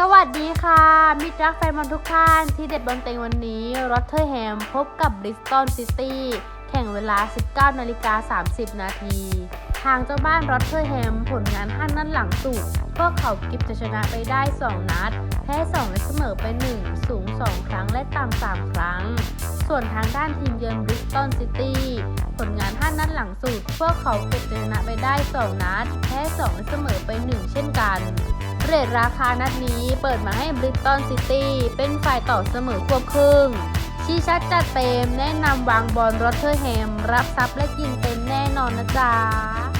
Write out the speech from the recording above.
สวัสดีค่ะ มิตรรักแฟนบอลทุกท่านที่เด็ดบอลเต็งวันนี้รอตเทอร์แฮมพบกับบริสตันซิตี้แข่งเวลา 19 นาฬิกา 30 นาทีทางเจ้าบ้านรอตเทอร์แฮมผลงานห้านัดหลังสุดพวกเขาเกิบจะชนะไปได้ 2 นัด แพ้ 2 และเสมอไป 1 สูง 2 ครั้งและต่ำ3 ครั้ง ส่วนทางด้านทีมเยือนบริสตันซิตี้ผลงาน5นัดหลังสุดพวกเขาเก็บจะชนะไปได้ 2 นัด แพ้ 2 และเสมอไป 1 เช่นกัน เรทราคานัดนี้เปิดมาให้บริตตันซิตี้เป็นฝ่ายต่อเสมอควบครึ่งชี้ชัดจัดเต็มแนะนำวางบอลรอตเทอร์แฮม รับซับและกินเต็มแน่นอนนะจ๊ะ